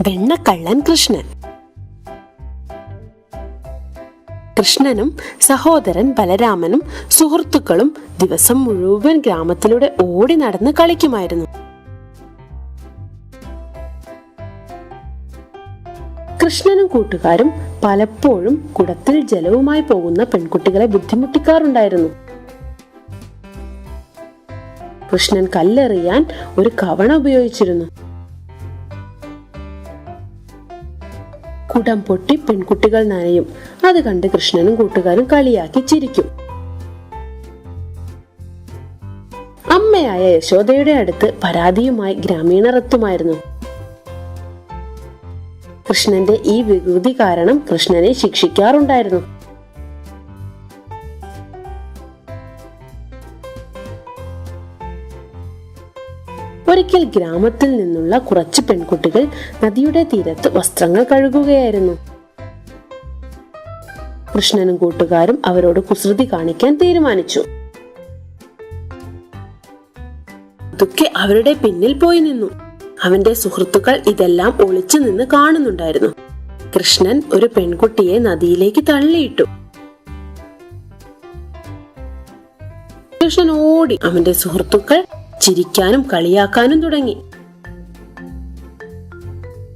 വെണ്ണക്കള്ളൻ കൃഷ്ണൻ. കൃഷ്ണനും സഹോദരൻ ബലരാമനും സുഹൃത്തുക്കളും ദിവസം മുഴുവൻ ഗ്രാമത്തിലൂടെ ഓടി നടന്ന് കളിക്കുമായിരുന്നു. കൃഷ്ണനും കൂട്ടുകാരും പലപ്പോഴും കുടത്തിൽ ജലവുമായി പോകുന്ന പെൺകുട്ടികളെ ബുദ്ധിമുട്ടിക്കാറുണ്ടായിരുന്നു. കൃഷ്ണൻ കല്ലെറിയാൻ ഒരു കവണ ഉപയോഗിച്ചിരുന്നു. കുടം പൊട്ടി പെൺകുട്ടികൾ നനയും. അത് കണ്ട് കൃഷ്ണനും കൂട്ടുകാരും കളിയാക്കി ചിരിക്കും. അമ്മയായ യശോദയുടെ അടുത്ത് പരാതിയുമായി ഗ്രാമീണർ എത്തുമായിരുന്നു കൃഷ്ണന്റെ ഈ വികൃതി കാരണം കൃഷ്ണനെ ശിക്ഷിക്കാറുണ്ടായിരുന്നു. ഒരിക്കൽ ഗ്രാമത്തിൽ നിന്നുള്ള കുറച്ച് പെൺകുട്ടികൾ നദിയുടെ തീരത്ത് വസ്ത്രങ്ങൾ കഴുകുകയായിരുന്നു. കൃഷ്ണനും കൂട്ടുകാരും അവരോട് കുസൃതി കാണിക്കാൻ തീരുമാനിച്ചു. ദുഃഖെ അവരുടെ പിന്നിൽ പോയി നിന്നു. അവന്റെ സുഹൃത്തുക്കൾ ഇതെല്ലാം ഒളിച്ചു നിന്ന് കാണുന്നുണ്ടായിരുന്നു. കൃഷ്ണൻ ഒരു പെൺകുട്ടിയെ നദിയിലേക്ക് തള്ളിയിട്ടു. കൃഷ്ണൻ ഓടി അവന്റെ സുഹൃത്തുക്കൾ ചിരിക്കാനും കളിയാക്കാനും തുടങ്ങി.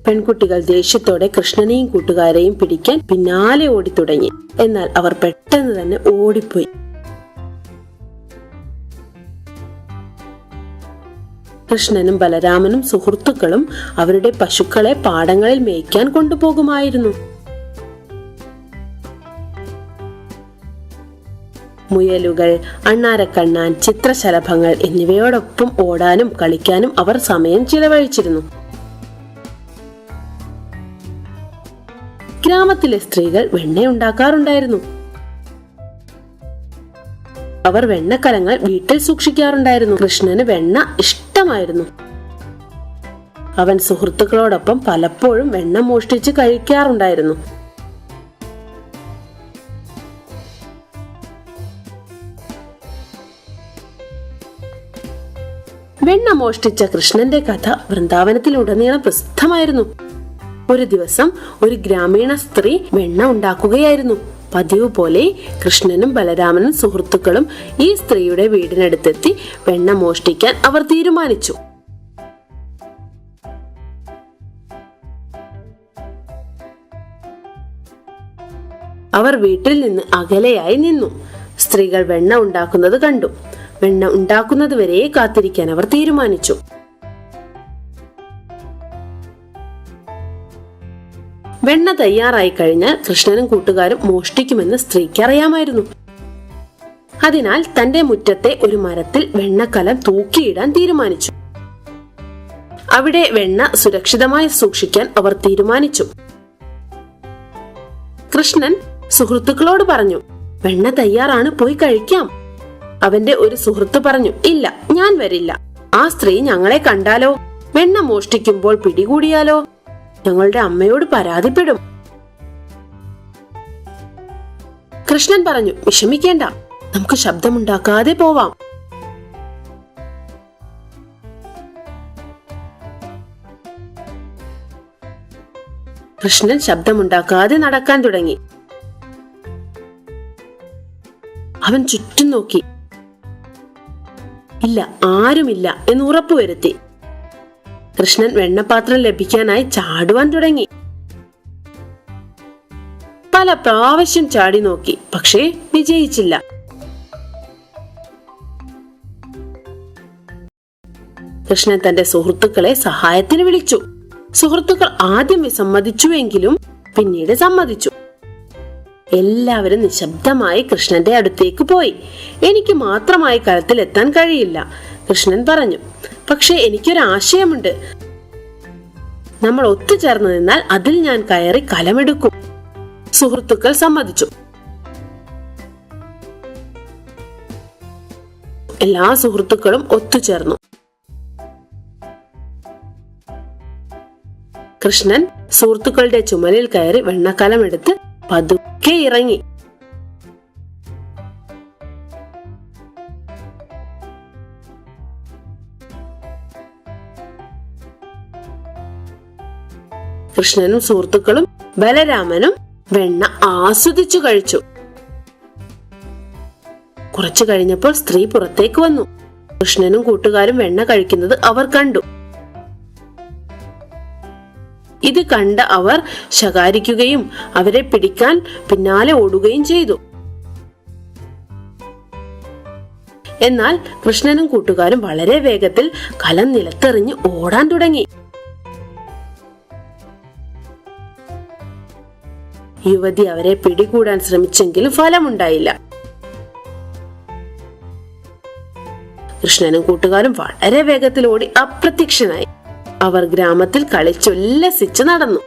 പെൺകുട്ടികൾ ദേഷ്യത്തോടെ കൃഷ്ണനെയും കൂട്ടുകാരെയും പിടിക്കാൻ പിന്നാലെ ഓടി തുടങ്ങി. എന്നാൽ അവർ പെട്ടെന്ന് തന്നെ ഓടിപ്പോയി. കൃഷ്ണനും ബലരാമനും സുഹൃത്തുക്കളും അവരുടെ പശുക്കളെ പാടങ്ങളിൽ മേയ്ക്കാൻ കൊണ്ടുപോകുമായിരുന്നു. മുയലുകൾ അണ്ണാരക്കണ്ണാൻ ചിത്രശലഭങ്ങൾ എന്നിവയോടൊപ്പം ഓടാനും കളിക്കാനും അവർ സമയം ചിലവഴിച്ചിരുന്നു. ഗ്രാമത്തിലെ സ്ത്രീകൾ വെണ്ണ ഉണ്ടാക്കാറുണ്ടായിരുന്നു. അവർ വെണ്ണക്കലങ്ങൾ വീട്ടിൽ സൂക്ഷിക്കാറുണ്ടായിരുന്നു. കൃഷ്ണന് വെണ്ണ ഇഷ്ടമായിരുന്നു. അവൻ സുഹൃത്തുക്കളോടൊപ്പം പലപ്പോഴും വെണ്ണ മോഷ്ടിച്ച് കഴിക്കാറുണ്ടായിരുന്നു. വെണ്ണ മോഷ്ടിച്ച കൃഷ്ണന്റെ കഥ വൃന്ദാവനത്തിലുടനീളം പ്രസിദ്ധമായിരുന്നു. ഒരു ദിവസം ഒരു ഗ്രാമീണ സ്ത്രീ വെണ്ണ ഉണ്ടാക്കുകയായിരുന്നു. പതിവ് പോലെ കൃഷ്ണനും ബലരാമനും സുഹൃത്തുക്കളും ഈ സ്ത്രീയുടെ വീടിനടുത്തെത്തി വെണ്ണ മോഷ്ടിക്കാൻ അവർ തീരുമാനിച്ചു. അവർ വീട്ടിൽ നിന്ന് അകലെയായി നിന്നു. സ്ത്രീകൾ വെണ്ണ ഉണ്ടാക്കുന്നത് കണ്ടു. വെണ്ണ ഉണ്ടാക്കുന്നത് വരെ കാത്തിരിക്കാൻ അവർ തീരുമാനിച്ചു. വെണ്ണ തയ്യാറായി കഴിഞ്ഞാൽ കൃഷ്ണനും കൂട്ടുകാരും മോഷ്ടിക്കുമെന്ന് സ്ത്രീക്ക് അറിയാമായിരുന്നു അതിനാൽ തന്റെ മുറ്റത്തെ ഒരു മരത്തിൽ വെണ്ണക്കലം തൂക്കിയിടാൻ തീരുമാനിച്ചു. അവിടെ വെണ്ണ സുരക്ഷിതമായി സൂക്ഷിക്കാൻ അവർ തീരുമാനിച്ചു. കൃഷ്ണൻ സുഹൃത്തുക്കളോട് പറഞ്ഞു വെണ്ണ തയ്യാറാണ് പോയി കഴിക്കാം. അവന്റെ ഒരു സുഹൃത്ത് പറഞ്ഞു ഇല്ല ഞാൻ വരില്ല. ആ സ്ത്രീ ഞങ്ങളെ കണ്ടാലോ? വെണ്ണ മോഷ്ടിക്കുമ്പോൾ പിടികൂടിയാലോ? ഞങ്ങളുടെ അമ്മയോട് പരാതിപ്പെടും. കൃഷ്ണൻ പറഞ്ഞു വിഷമിക്കേണ്ട നമുക്ക് ശബ്ദമുണ്ടാക്കാതെ പോവാം. കൃഷ്ണൻ ശബ്ദമുണ്ടാക്കാതെ നടക്കാൻ തുടങ്ങി. അവൻ ചുറ്റും നോക്കി. ഇല്ല ആരുമില്ല എന്ന് ഉറപ്പുവരുത്തി. കൃഷ്ണൻ വെണ്ണപാത്രം ലഭിക്കാനായി ചാടുവാൻ തുടങ്ങി. പല പ്രാവശ്യം ചാടി നോക്കി പക്ഷേ വിജയിച്ചില്ല. കൃഷ്ണൻ തന്റെ സുഹൃത്തുക്കളെ സഹായത്തിന് വിളിച്ചു. സുഹൃത്തുക്കൾ ആദ്യം വിസമ്മതിച്ചുവെങ്കിലും പിന്നീട് സമ്മതിച്ചു. എല്ലാവരും നിശബ്ദമായി കൃഷ്ണന്റെ അടുത്തേക്ക് പോയി. എനിക്ക് മാത്രമായി എത്താൻ കഴിയില്ല കൃഷ്ണൻ പറഞ്ഞു. പക്ഷേ എനിക്കൊരു ആശയമുണ്ട്. നമ്മൾ ഒത്തുചേർന്ന് നിന്നാൽ അതിൽ ഞാൻ കയറി കലമെടുക്കും സുഹൃത്തുക്കൾ സമ്മതിച്ചു. എല്ലാ സുഹൃത്തുക്കളും ഒത്തുചേർന്നു. കൃഷ്ണൻ സുഹൃത്തുക്കളുടെ ചുമലിൽ കയറി വെണ്ണക്കലം എടുത്ത് പതുക്കെ ഇറങ്ങി കൃഷ്ണനും സുഹൃത്തുക്കളും ബലരാമനും വെണ്ണ ആസ്വദിച്ചു കഴിച്ചു. കുറച്ചു കഴിഞ്ഞപ്പോൾ സ്ത്രീ പുറത്തേക്ക് വന്നു. കൃഷ്ണനും കൂട്ടുകാരും വെണ്ണ കഴിക്കുന്നത് അവർ കണ്ടു. ഇത് കണ്ട അവർ ശകാരിക്കുകയും അവരെ പിടിക്കാൻ പിന്നാലെ ഓടുകയും ചെയ്തു. എന്നാൽ കൃഷ്ണനും കൂട്ടുകാരും വളരെ വേഗത്തിൽ കലം നിലത്തെറിഞ്ഞ് ഓടാൻ തുടങ്ങി. യുവതി അവരെ പിടികൂടാൻ ശ്രമിച്ചെങ്കിലും ഫലമുണ്ടായില്ല. കൃഷ്ണനും കൂട്ടുകാരും വളരെ വേഗത്തിൽ ഓടി അപ്രത്യക്ഷനായി. അവർ ഗ്രാമത്തിൽ കളിച്ചുല്ലസിച്ച് നടന്നു.